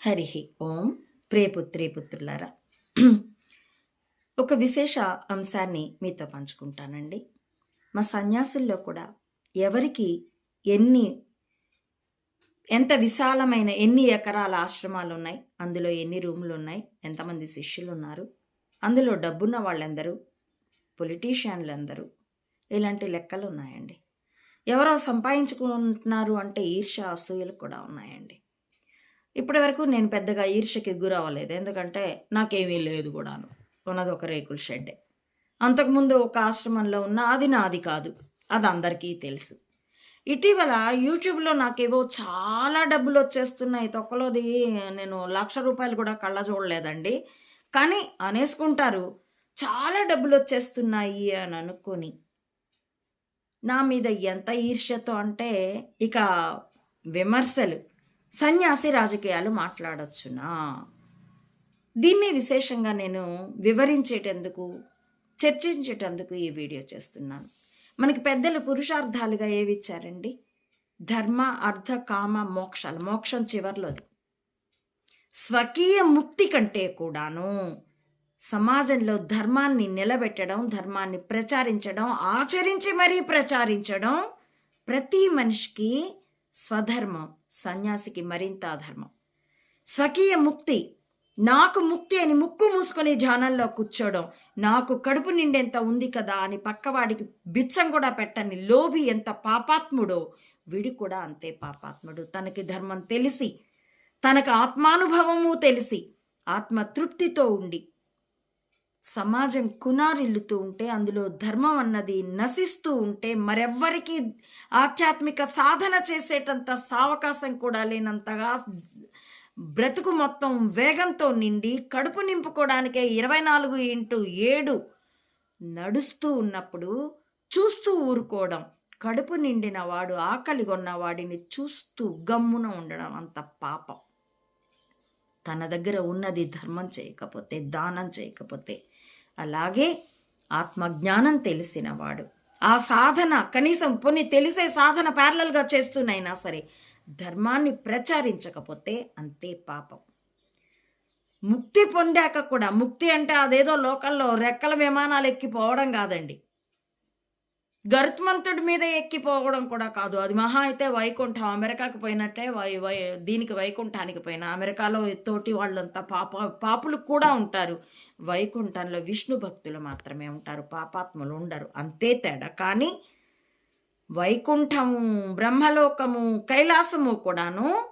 హరి ఓం. ప్రేపుత్రి పుత్రులారా ఒక విశేష అంశాన్ని మీతో పంచుకుంటానండి. మా సన్యాసుల్లో కూడా ఎవరికి ఎన్ని ఎంత విశాలమైన ఎన్ని ఎకరాల ఆశ్రమాలు ఉన్నాయి అందులో ఎన్ని రూములు ఉన్నాయి ఎంతమంది శిష్యులు ఉన్నారు అందులో డబ్బున్న వాళ్ళందరూ పొలిటీషియన్లు అందరూ ఇలాంటి లెక్కలు ఉన్నాయండి ఎవరో సంపాదించుకుంటున్నారు అంటే ఈర్ష అసూయలు కూడా ఉన్నాయండి. ఇప్పటి వరకు నేను పెద్దగా ఈర్షకి గురవ్వలేదు. ఎందుకంటే నాకేమీ లేదు కూడాను. ఉన్నది ఒక రేకుల షెడ్డే. అంతకుముందు ఒక ఆశ్రమంలో ఉన్న అది నాది కాదు. అది అందరికీ తెలుసు. ఇటీవల యూట్యూబ్లో నాకేవో చాలా డబ్బులు వచ్చేస్తున్నాయి. తొక్కలోది నేను లక్ష రూపాయలు కూడా కళ్ళ చూడలేదండి. కానీ అనేసుకుంటారు. చాలా డబ్బులు వచ్చేస్తున్నాయి అని అనుకొని నా మీద ఎంత ఈర్ష్యతో అంటే ఇక విమర్శలు సన్యాసి రాజకీయాలు మాట్లాడొచ్చునా? దీన్ని విశేషంగా నేను వివరించేటందుకు చర్చించేటందుకు ఈ వీడియో చేస్తున్నాను. మనకి పెద్దలు పురుషార్థాలుగా ఏవి ఇచ్చారండి ధర్మ అర్థ కామ మోక్షాలు. మోక్షం చివర్లోది. స్వకీయ ముక్తి కంటే కూడాను సమాజంలో ధర్మాన్ని నిలబెట్టడం ధర్మాన్ని ప్రచారించడం ఆచరించి మరీ ప్రచారించడం ప్రతి మనిషికి స్వధర్మం సన్యాసికి మరింత ధర్మం. స్వకీయ ముక్తి నాకు ముక్తి అని ముక్కు మూసుకొని ధ్యానంలో కూర్చోవడం నాకు కడుపు నిండెంత ఉంది కదా అని పక్కవాడికి బిచ్చం కూడా పెట్టని లోభి ఎంత పాపాత్ముడో వీడు కూడా అంతే పాపాత్ముడు. తనకి ధర్మం తెలిసి తనకు ఆత్మానుభవము తెలిసి ఆత్మతృప్తితో ఉండి సమాజం కునారిల్లుతూ ఉంటే అందులో ధర్మం అన్నది నశిస్తూ ఉంటే మరెవ్వరికి ఆధ్యాత్మిక సాధన చేసేటంత సావకాశం కూడా లేనంతగా బ్రతుకు మొత్తం వేగంతో నిండి కడుపు నింపుకోవడానికే ఇరవై నాలుగు ఇంటూ ఏడు నడుస్తూ ఉన్నప్పుడు చూస్తూ ఊరుకోవడం కడుపు నిండిన వాడు ఆకలిగొన్న వాడిని చూస్తూ గమ్మున ఉండడం అంత పాపం. తన దగ్గర ఉన్నది ధర్మం చేయకపోతే దానం చేయకపోతే. అలాగే ఆత్మజ్ఞానం తెలిసినవాడు. ఆ సాధన కనీసం కొన్ని తెలిసే సాధన ప్యారలల్గా చేస్తూనైనా సరే ధర్మాన్ని ప్రచారించకపోతే అంతే పాపం. ముక్తి పొందాక కూడా ముక్తి అంటే అదేదో లోకల్లో రెక్కల విమానాలు ఎక్కిపోవడం కాదండి. గరుత్మంతుడి మీద ఎక్కిపోవడం కూడా కాదు. అది మహా అయితే వైకుంఠం. అమెరికాకి పోయినట్టే వై వై దీనికి వైకుంఠానికి పోయిన. అమెరికాలో తోటి వాళ్ళంతా పాప పాపులు కూడా ఉంటారు. వైకుంఠంలో విష్ణు భక్తులు మాత్రమే ఉంటారు. పాపాత్ములు ఉండరు. అంతే తేడా. కానీ వైకుంఠము బ్రహ్మలోకము కైలాసము కూడాను